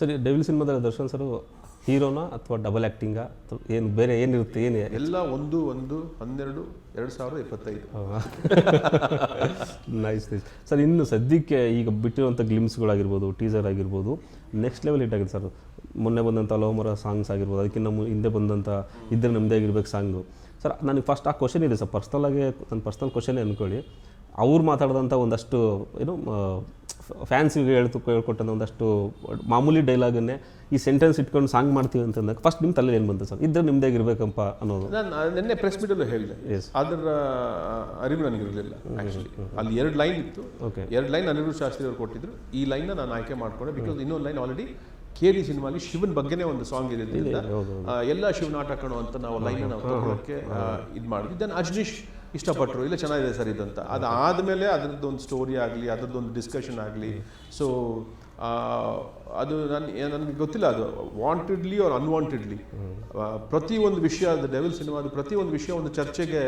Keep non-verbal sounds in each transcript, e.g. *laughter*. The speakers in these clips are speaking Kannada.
ಸರಿ ಡೆವಿಲ್ ಸಿನಿಮಾದಲ್ಲಿ ದರ್ಶನ್ ಸರ್ ಹೀರೋನಾ ಅಥವಾ ಡಬಲ್ ಆ್ಯಕ್ಟಿಂಗಾ ಏನು ಬೇರೆ ಏನಿರುತ್ತೆ ಏನು ಎಲ್ಲ ಒಂದು ಒಂದು ಹನ್ನೆರಡು ಎರಡು ಸಾವಿರದ ಇಪ್ಪತ್ತೈದು. ನೈಸ್ ನೈಸ್ ಸರ್ ಇನ್ನು ಸದ್ಯಕ್ಕೆ ಈಗ ಬಿಟ್ಟಿರುವಂಥ ಗ್ಲಿಮ್ಸ್ಗಳಾಗಿರ್ಬೋದು ಟೀಸರ್ ಆಗಿರ್ಬೋದು ನೆಕ್ಸ್ಟ್ ಲೆವೆಲ್ ಹಿಟ್ ಆಗಿದೆ ಸರ್. ಮೊನ್ನೆ ಬಂದಂಥ ಲೋಮರ ಸಾಂಗ್ಸ್ ಆಗಿರ್ಬೋದು ಅದಕ್ಕಿಂತ ಹಿಂದೆ ಬಂದಂಥ ಇದ್ರೆ ನಮ್ಮದೇ ಆಗಿರ್ಬೇಕು ಸಾಂಗು ಸರ್ ನನಗೆ ಫಸ್ಟ್ ಆ ಕ್ವಶನ್ ಇದೆ ಸರ್. ಪರ್ಸ್ನಲಾಗಿ ನನ್ನ ಪರ್ಸ್ನಲ್ ಕ್ವಶನ್ ಅಂದ್ಕೊಳ್ಳಿ ಅವ್ರು ಮಾತಾಡಿದಂಥ ಒಂದಷ್ಟು ಏನು ಫ್ಯಾನ್ಸಿಗೆ ಹೇಳ್ತು ಹೇಳ್ಕೊಟ್ಟಂಥ ಒಂದಷ್ಟು ಮಾಮೂಲಿ ಡೈಲಾಗನ್ನೇ ಈ ಸೆಂಟೆನ್ಸ್ ಇಟ್ಕೊಂಡು ಸಾಂಗ್ ಮಾಡ್ತೀವಿ ಅಂತಂದಾಗ ಫಸ್ಟ್ ನಿಮ್ಮ ತಲೆಯಲ್ಲಿ ಏನು ಬಂತು ಸರ್? ಇದ್ರೆ ನಿಮ್ಮದೇ ಆಗಿರ್ಬೇಕಂಪ ಅನ್ನೋದು. ನಾನು ನಿನ್ನೆ ಪ್ರೆಸ್ ಮೀಟಲ್ಲೂ ಹೇಳಿದೆ. ಅದರ ಅರಿವು ನನಗಿರಲಿಲ್ಲ ಆ್ಯಕ್ಚುಲಿ ಅಲ್ಲಿ ಎರಡು ಲೈನ್ ಇತ್ತು. ಓಕೆ ಎರಡು ಲೈನ್ ಅನಿರುದ್ಧ ಶಾಸ್ತ್ರಿ ಅವರು ಕೊಟ್ಟಿದ್ರು. ಈ ಲೈನ್ನ ನಾನು ಆಯ್ಕೆ ಮಾಡ್ಕೊಂಡೆ ಬಿಕಾಸ್ ಇನ್ನೊಂದು ಲೈನ್ ಆಲ್ರೆಡಿ ಕೆ ಡಿ ಸಿನಿಮಾಲಿ ಶಿವನ್ ಬಗ್ಗೆನೇ ಒಂದು ಸಾಂಗ್ ಇರೋದ್ರಿಂದ ಎಲ್ಲ ಶಿವನಾಟ ಕಣೋ ಅಂತ ನಾವು ಲೈನ್ ನಾವು ತಗೊಳ್ಳೋಕ್ಕೆ ಇದು ಮಾಡಿದ್ವಿ. ದೆನ್ ಅಜ್ನೀಶ್ ಇಷ್ಟಪಟ್ಟರು ಇಲ್ಲ ಚೆನ್ನಾಗಿದೆ ಸರ್ ಇದಂತ. ಅದು ಆದಮೇಲೆ ಅದರದ್ದೊಂದು ಸ್ಟೋರಿ ಆಗಲಿ ಅದರದ್ದು ಒಂದು ಡಿಸ್ಕಷನ್ ಆಗಲಿ ಸೊ ಅದು ನಾನು ನನಗೆ ಗೊತ್ತಿಲ್ಲ ಅದು. ವಾಂಟೆಡ್ಲಿ ಅವ್ರು ಅನ್ವಾಂಟೆಡ್ಲಿ ಪ್ರತಿ ಒಂದು ವಿಷಯ ಅದು ಡೆವಿಲ್ ಸಿನಿಮಾದ ಪ್ರತಿ ಒಂದು ವಿಷಯ ಒಂದು ಚರ್ಚೆಗೆ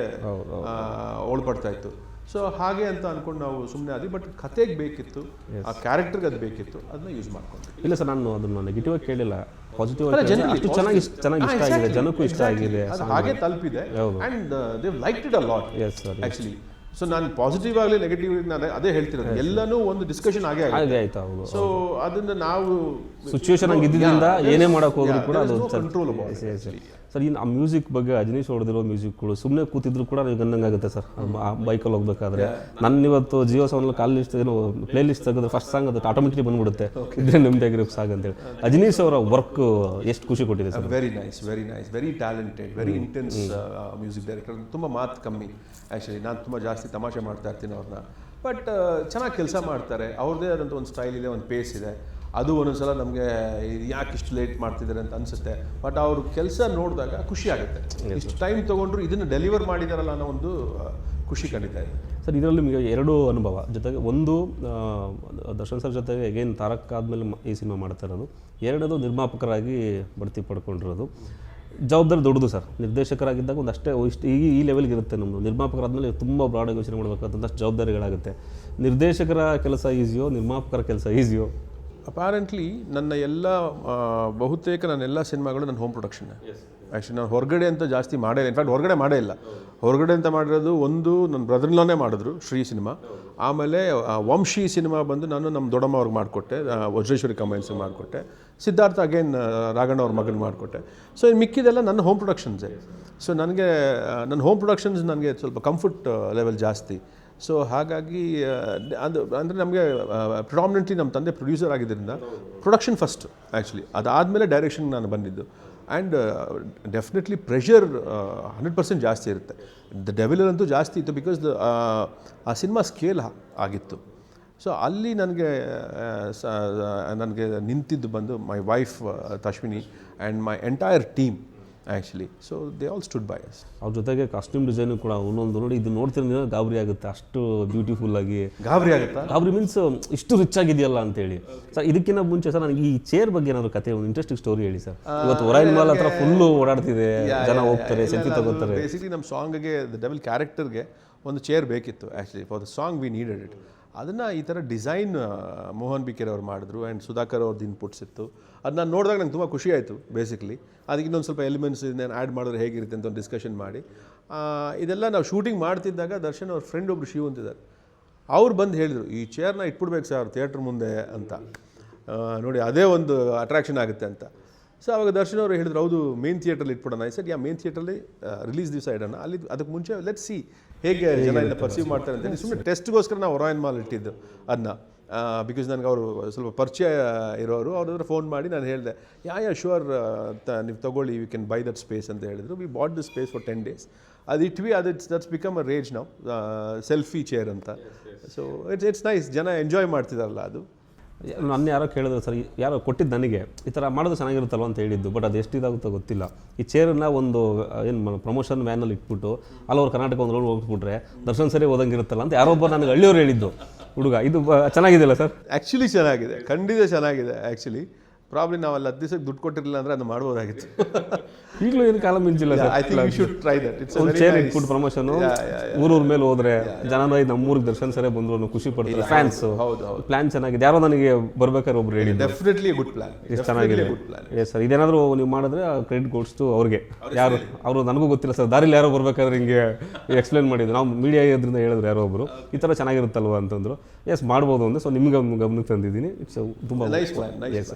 ಒಳಪಡ್ತಾ ಇತ್ತು. ಸೊ ಹಾಗೆ ಅಂತ ಅನ್ಕೊಂಡು ನಾವು ಸುಮ್ಮನೆ ಆದ್ವಿ ಬಟ್ ಕತೆಗೆ ಬೇಕಿತ್ತು ಆ ಕ್ಯಾರೆಕ್ಟರ್ಗೆ ಅದು ಬೇಕಿತ್ತು ಅದನ್ನ ಯೂಸ್ ಮಾಡ್ಕೊಂಡು ಇಲ್ಲ ಸರ್ ನಾನು ಅದನ್ನ ನೆಗೆಟಿವ್ ಆಗಿ ಕೇಳಿಲ್ಲ. ಪಾಸಿಟಿವ್ ಅಷ್ಟು ಚೆನ್ನಾಗಿ ಇಷ್ಟ- ಚೆನ್ನಾಗಿ ಇಷ್ಟ ಆಗಿದೆ ಜನಕ್ಕೂ ಇಷ್ಟ ಆಗಿದೆ ಹಾಗೆ ತಲುಪಿದೆ. And they've like it a lot yes sir actually so ನಾನು ಪಾಸಿಟಿವ್ ಆಗಲಿ ನೆಗೆಟಿವ್ ನಾನು ಅದೇ ಹೇಳ್ತಿರೋದು. ಎಲ್ಲನೂ ಒಂದು ಡಿಸ್ಕಷನ್ ಆಗೇ ಆಗಿದೆ ಹಾಗೆ ಆಯ್ತು ಹೌದು ಸೊ ಅದನ್ನ ನಾವು ಸಿಚುವೇಶನ್ ಆಗಿದ್ದರಿಂದ ಏನೇ ಮಾಡಕ್ ಹೋದ್ರು ಕೂಡ ಅದು ಕಂಟ್ರೋಲ್ ಸರ್ ಇನ್ನು ಆ ಮ್ಯೂಸಿಕ್ ಬಗ್ಗೆ ಅಜನೀಶ್ ಹೊಡೆದಿರೋ ಮ್ಯೂಸಿಕ್ಗಳು ಸುಮ್ಮನೆ ಕೂತಿದ್ರು ಕೂಡ ನೀವು ಆಗುತ್ತೆ ಸರ್. ಆ ಬೈಕಲ್ಲಿ ಹೋಗ್ಬೇಕಾದ್ರೆ. ನನ್ನ ಇವತ್ತು ಜಿಯೋ ಸೌಂಡ್ ಕಾಲ್ ಲಿಸ್ಟ್ ಏನು ಪ್ಲೇ ಲಿಸ್ಟ್ ತೆಗೆದ್ರೆ ಫಸ್ಟ್ ಸಾಂಗ್ ಅದು ಆಟೋಮೆಟಿಕ್ ಬಂದ್ಬಿಡುತ್ತೆ. ಇದ್ರೆ ನಿಮ್ದೇ ಗ್ರೂಪ್ ಸಾಂಗ್ ಅಂತೇಳಿ. ಅಜನೀಶ್ ಅವರ ವರ್ಕ್ ಎಷ್ಟು ಖುಷಿ ಕೊಟ್ಟಿದೆ sir? Very nice very nice very talented very intense music director ತುಂಬ ಮಾತು ಕಮ್ಮಿ ಆ್ಯಕ್ಚುಲಿ ನಾನು ತುಂಬ ಜಾಸ್ತಿ ತಮಾಷೆ ಮಾಡ್ತಾ ಇರ್ತೀನಿ ಅವ್ರನ್ನ. ಬಟ್ ಚೆನ್ನಾಗಿ ಕೆಲಸ ಮಾಡ್ತಾರೆ. ಅವ್ರದ್ದೇ ಆದಂಥ ಒಂದು ಸ್ಟೈಲ್ ಇದೆ ಒಂದು ಪೇಸ್ ಇದೆ. ಅದು ಒಂದೊಂದು ಸಲ ನಮಗೆ ಯಾಕೆ ಇಷ್ಟು ಲೇಟ್ ಮಾಡ್ತಿದ್ದಾರೆ ಅಂತ ಅನಿಸುತ್ತೆ. ಬಟ್ ಅವ್ರ ಕೆಲಸ ನೋಡಿದಾಗ ಖುಷಿ ಆಗುತ್ತೆ. ಇಷ್ಟು ಟೈಮ್ ತೊಗೊಂಡ್ರು ಇದನ್ನು ಡೆಲಿವರ್ ಮಾಡಿದಾರಲ್ಲ ಅನ್ನೋ ಒಂದು ಖುಷಿ ಖಂಡಿತ ಇದೆ. ಸರ್ ಇದರಲ್ಲಿ ನಿಮಗೆ ಎರಡು ಅನುಭವ. ಜೊತೆಗೆ ಒಂದು ದರ್ಶನ್ ಸರ್ ಜೊತೆಗೆ ಎಗೇನ್ ತಾರಕ್ ಆದಮೇಲೆ ಈ ಸಿನಿಮಾ ಮಾಡ್ತಾ ಇರೋದು. ಎರಡದು ನಿರ್ಮಾಪಕರಾಗಿ ಬಡ್ತಿ ಪಡ್ಕೊಂಡಿರೋದು. ಜವಾಬ್ದಾರಿ ದೊಡ್ಡದು ಸರ್. ನಿರ್ದೇಶಕರಾಗಿದ್ದಾಗ ಒಂದು ಅಷ್ಟೇ ಇಷ್ಟು ಈ ಈ ಲೆವೆಲ್ಗೆ ಇರುತ್ತೆ ನಮ್ಮದು ನಿರ್ಮಾಪಕರಾದ್ಮೇಲೆ ತುಂಬ ಬ್ರಾಡ್ ಯೋಚನೆ ಮಾಡಬೇಕಾದಂಥ ಜವಾಬ್ದಾರಿಗಳಾಗುತ್ತೆ. ನಿರ್ದೇಶಕರ ಕೆಲಸ ಈಸಿಯೋ ನಿರ್ಮಾಪಕರ ಕೆಲಸ ಈಸಿಯೋ ಅಪಾರೆಂಟ್ಲಿ ನನ್ನ ಎಲ್ಲ ಬಹುತೇಕ ನನ್ನ ಎಲ್ಲ ಸಿನಿಮಾಗಳು ನನ್ನ ಹೋಮ್ ಪ್ರೊಡಕ್ಷನ್ ಆ್ಯಕ್ಚುಲಿ ನಾನು ಹೊರಗಡೆ ಅಂತ ಜಾಸ್ತಿ ಮಾಡೇ ಇಲ್ಲ. ಇನ್ಫ್ಯಾಕ್ಟ್ ಹೊರಗಡೆ ಮಾಡೇ ಇಲ್ಲ. ಹೊರಗಡೆ ಅಂತ ಮಾಡಿರೋದು ಒಂದು ನನ್ನ ಬ್ರದರ್ಲಾನೇ ಮಾಡಿದ್ರು ಶ್ರೀ ಸಿನಿಮಾ. ಆಮೇಲೆ ವಂಶಿ ಸಿನಿಮಾ ಬಂದು ನಾನು ನಮ್ಮ ದೊಡ್ಡಮ್ಮ ಅವ್ರಿಗೆ ಮಾಡಿಕೊಟ್ಟೆ. ವಜ್ರೇಶ್ವರಿ ಕಂಬೈನ್ಸ್ಗೆ ಮಾಡಿಕೊಟ್ಟೆ. ಸಿದ್ಧಾರ್ಥ ಅಗೇನ್ ರಾಘಣ್ಣ ಅವ್ರ ಮಗನ ಮಾಡಿಕೊಟ್ಟೆ. ಸೊ ಮಿಕ್ಕಿದೆಲ್ಲ ನನ್ನ ಹೋಮ್ ಪ್ರೊಡಕ್ಷನ್ಸೇ ಸೊ ನನಗೆ ನನ್ನ ಹೋಮ್ ಪ್ರೊಡಕ್ಷನ್ಸ್ ನನಗೆ ಸ್ವಲ್ಪ ಕಂಫರ್ಟ್ ಲೆವೆಲ್ ಜಾಸ್ತಿ. ಸೊ ಹಾಗಾಗಿ ಅದು, ಅಂದರೆ ನಮಗೆ ಪ್ರಿಡಾಮಿನೆಂಟ್ಲಿ ನಮ್ಮ ತಂದೆ ಪ್ರೊಡ್ಯೂಸರ್ ಆಗಿದ್ದರಿಂದ ಪ್ರೊಡಕ್ಷನ್ ಫಸ್ಟ್ ಆ್ಯಕ್ಚುಲಿ ಅದಾದಮೇಲೆ ಡೈರೆಕ್ಷನ್ ನಾನು ಬಂದಿದ್ದು. And definitely pressure hundred percent ಜಾಸ್ತಿ ಇರುತ್ತೆ. ದ ಡೆವಿಲರಂತೂ ಜಾಸ್ತಿ ಇತ್ತು ಬಿಕಾಸ್ ದ ಆ ಸಿನಿಮಾ ಸ್ಕೇಲ್ ಆಗಿತ್ತು. ಸೊ ಅಲ್ಲಿ ನನಗೆ ನನಗೆ ನಿಂತಿದ್ದು ಬಂದು my wife Tashwini and my entire team actually so they all stood by us ಅವ್ರ ಜೊತೆಗೆ ಕಾಸ್ಟ್ಯೂಮ್ ಡಿಸೈನು ಕೂಡ ಒಂದೊಂದು ನೋಡಿ ಇದು ನೋಡ್ತಿರೋ ಗಾಬರಿ ಆಗುತ್ತೆ. ಅಷ್ಟು ಬ್ಯೂಟಿಫುಲ್ ಆಗಿ. ಗಾಬರಿ ಆಗುತ್ತೆ? ಗಾಬರಿ ಮೀನ್ಸ್ ಇಷ್ಟು ರಿಚ್ ಆಗಿದೆಯಲ್ಲ ಅಂತೇಳಿ. ಸರ್ ಇದಕ್ಕಿಂತ ಮುಂಚೆ ಸರ್ ನನಗೆ ಈ ಚೇರ್ ಬಗ್ಗೆ ಏನಾದ್ರು ಕತೆ ಒಂದು ಇಂಟ್ರೆಸ್ಟಿಂಗ್ ಸ್ಟೋರಿ ಹೇಳಿ ಸರ್. ಇವತ್ತು ಒರೈನ್ ಮಾಲ್ ಹತ್ರ ಫುಲ್ಲು ಓಡಾಡ್ತಿದೆ ಜನ ಹೋಗ್ತಾರೆ ಸೆಲ್ಫಿ ತಗೋತಾರೆ. ಬೇಸಿಕ್ಲಿ ನಮ್ಮ ಸಾಂಗ್ಗೆ ಡಬಲ್ ಕ್ಯಾರೆಕ್ಟರ್ಗೆ ಒಂದು ಚೇರ್ ಬೇಕಿತ್ತು actually for the song we needed it ಅದನ್ನು ಈ ಥರ ಡಿಸೈನ್ ಮೋಹನ್ ಬಿಕೆರ್ ಅವ್ರು ಮಾಡಿದ್ರು ಆ್ಯಂಡ್ ಸುಧಾಕರ್ ಅವ್ರದ್ದು ಇನ್ಪುಟ್ಸ್ ಇತ್ತು. ಅದು ನಾನು ನೋಡಿದಾಗ ನಂಗೆ ತುಂಬ ಖುಷಿ ಆಯಿತು ಬೇಸಿಕ್ಲಿ ಅದಕ್ಕೆ ಇನ್ನೊಂದು ಸ್ವಲ್ಪ ಎಲಿಮೆಂಟ್ಸ್ ಇದನ್ನ ಆ್ಯಡ್ ಮಾಡಿದ್ರೆ ಹೇಗಿರುತ್ತೆ ಅಂತ ಒಂದು ಡಿಸ್ಕಷನ್ ಮಾಡಿ. ಇದೆಲ್ಲ ನಾವು ಶೂಟಿಂಗ್ ಮಾಡ್ತಿದ್ದಾಗ ದರ್ಶನ್ ಅವ್ರ ಫ್ರೆಂಡ್ ಒಬ್ರು ಶಿವ ಅಂತಿದ್ದಾರೆ ಅವ್ರು ಬಂದು ಹೇಳಿದರು, ಈ ಚೇರ್ನ ಇಟ್ಬಿಡ್ಬೇಕು ಸರ್ ಥಿಯೇಟ್ರ್ ಮುಂದೆ, ಅಂತ. ನೋಡಿ, ಅದೇ ಒಂದು ಅಟ್ರಾಕ್ಷನ್ ಆಗುತ್ತೆ ಅಂತ. ಸೊ ಅವಾಗ ದರ್ಶನ್ ಅವರು ಹೇಳಿದ್ರು ಹೌದು ಮೇನ್ ಥಿಯೇಟ್ರಲ್ಲಿ ಇಟ್ಬಿಡೋಣ. ಸರ್ ಯಾ ಮೇನ್ ಥಿಯೇಟ್ರಲ್ಲಿ ರಿಲೀಸ್ ದಿವಸ ಇಡೋಣ. ಅಲ್ಲಿ ಅದಕ್ಕೆ ಮುಂಚೆ ಲೆಟ್ ಸಿ ಹೇಗೆ ಜನ ಇದನ್ನ ಪರ್ಸೀವ್ ಮಾಡ್ತಾರೆ ಅಂತೇಳಿ ಸುಮ್ಮನೆ ಟೆಸ್ಟ್ಗೋಸ್ಕರ ನಾವು ರಾಯನ್ ಮಾಲ್ ಇಟ್ಟಿದ್ದು ಅದನ್ನ ಬಿಕಾಸ್ ನನಗೆ ಅವರು ಸ್ವಲ್ಪ ಪರಿಚಯ ಇರೋರು ಅವ್ರ ಹತ್ರ ಫೋನ್ ಮಾಡಿ ನಾನು ಹೇಳಿದೆ ಯಾ ಯಾ ಶುವರ್ ನೀವು ತಗೊಳ್ಳಿ you can buy that space ಅಂತ ಹೇಳಿದ್ರು. We bought the space for ten days ಅದು ಇಟ್ವಿ ಅದು it's that's become a rage ನಾವು ಸೆಲ್ಫಿ ಚೇರ್ ಅಂತ. ಸೊ ಇಟ್ಸ್ ಇಟ್ಸ್ ನೈಸ್ ಜನ ಎಂಜಾಯ್ ಮಾಡ್ತಿದಾರಲ್ಲ ಅದು. ನನ್ನ ಯಾರೋ ಕೇಳಿದ್ರು, ಸರ್, ಯಾರೋ ಕೊಟ್ಟಿದ್ದು ನನಗೆ. ಈ ಥರ ಮಾಡೋದು ಚೆನ್ನಾಗಿರುತ್ತಲ್ವ? ಅಂತ ಹೇಳಿದ್ದು. ಬಟ್ ಅದು ಎಷ್ಟು ಇದಾಗುತ್ತೋ ಗೊತ್ತಿಲ್ಲ. ಈ ಚೇರನ್ನು ಒಂದು ಏನು ಪ್ರಮೋಷನ್ ವ್ಯಾನಲ್ಲಿ ಇಟ್ಬಿಟ್ಟು ಅವ್ರು ಕರ್ನಾಟಕ ಒಂದು ರೋಡ್ ಹೋಗ್ಬಿಟ್ರೆ ದರ್ಶನ್ ಸರಿ ಓದಂಗಿರುತ್ತಲ್ಲ ಅಂತ ಯಾರೊಬ್ಬ ನನಗೆ ಹಳ್ಳಿಯವ್ರು ಹೇಳಿದ್ದು. ಹುಡುಗ, ಇದು ಚೆನ್ನಾಗಿದೆಯಲ್ಲ, ಸರ್? ಆ್ಯಕ್ಚುಲಿ ಚೆನ್ನಾಗಿದೆ. ಖಂಡಿತ ಚೆನ್ನಾಗಿದೆ ಆ್ಯಕ್ಚುಲಿ ಪ್ರಾಬ್ಲಿ ನಾವು ಅಲ್ಲಿ ಹತ್ತು ದಿವಸಕ್ಕೆ ದುಡ್ಡು ಕೊಟ್ಟಿರಲಿಲ್ಲ ಅಂದರೆ ಅದು ಮಾಡ್ಬೋದಾಗಿತ್ತು. *laughs* ಈಗಲೂ ಏನು ಕಾಲ ಮಿಂಚಿಲ್ಲ I think you should try that it's ಒಂದು ಚೇರ್ ಇಟ್ಬಿಟ್ಟು ಪ್ರಮೋಷನ್ ಊರೂರ ಮೇಲೆ ಹೋದ್ರೆ ಜನನಾದ್ರೆ ನಮ್ಮ ಊರಿಗೆ ದರ್ಶನ್ ಸರೇ ಬಂದ್ರು ಅನ್ನೋ ಖುಷಿ ಪಡ್ತಾರೆ. ಫ್ಯಾನ್ಸ್ ಹೌದು ಹೌದು ಪ್ಲಾನ್ ಚೆನ್ನಾಗಿದೆ. ಯಾರೋ ನನಗೆ ಬರ್ಬೇಕಾದ್ರೆ ಒಬ್ರು ಹೇಳಿ ಡೆಫಿನೆಟ್ಲಿ ಗುಡ್ ಪ್ಲಾನ್ ಎಷ್ಟು ಚೆನ್ನಾಗಿದೆ. ಗುಡ್ ಪ್ಲಾನ್ ಎಸ್ ಸರ್ ಇದೇನಾದರೂ ನೀವು ಮಾಡಿದ್ರೆ ಕ್ರೆಡಿಟ್ ಕೊಡ್ಸ್ತು ಅವ್ರಿಗೆ. ಯಾರು ಅವರು ನನಗೂ ಗೊತ್ತಿಲ್ಲ ಸರ್. ದಾರಿಲಿ ಯಾರೋ ಬರ್ಬೇಕಾದ್ರೆ ಹಿಂಗೆ ಎಕ್ಸ್ಪ್ಲೇನ್ ಮಾಡಿದ್ರು. ನಾವು ಮೀಡಿಯಾ ಇದ್ರಿಂದ ಹೇಳಿದ್ರು ಯಾರೋ ಒಬ್ಬರು ಈ ಥರ ಚೆನ್ನಾಗಿರುತ್ತಲ್ವ ಅಂತಂದ್ರು. ಎಸ್ ಮಾಡ್ಬೋದು ಅಂದರೆ ಸೊ ನಿಮ್ಗೆ ಗಮನಕ್ಕೆ ತಂದಿದ್ದೀನಿ. ಇಟ್ಸ್ ತುಂಬ ನೈಸ್ ಪ್ಲಾನ್ ಎಸ್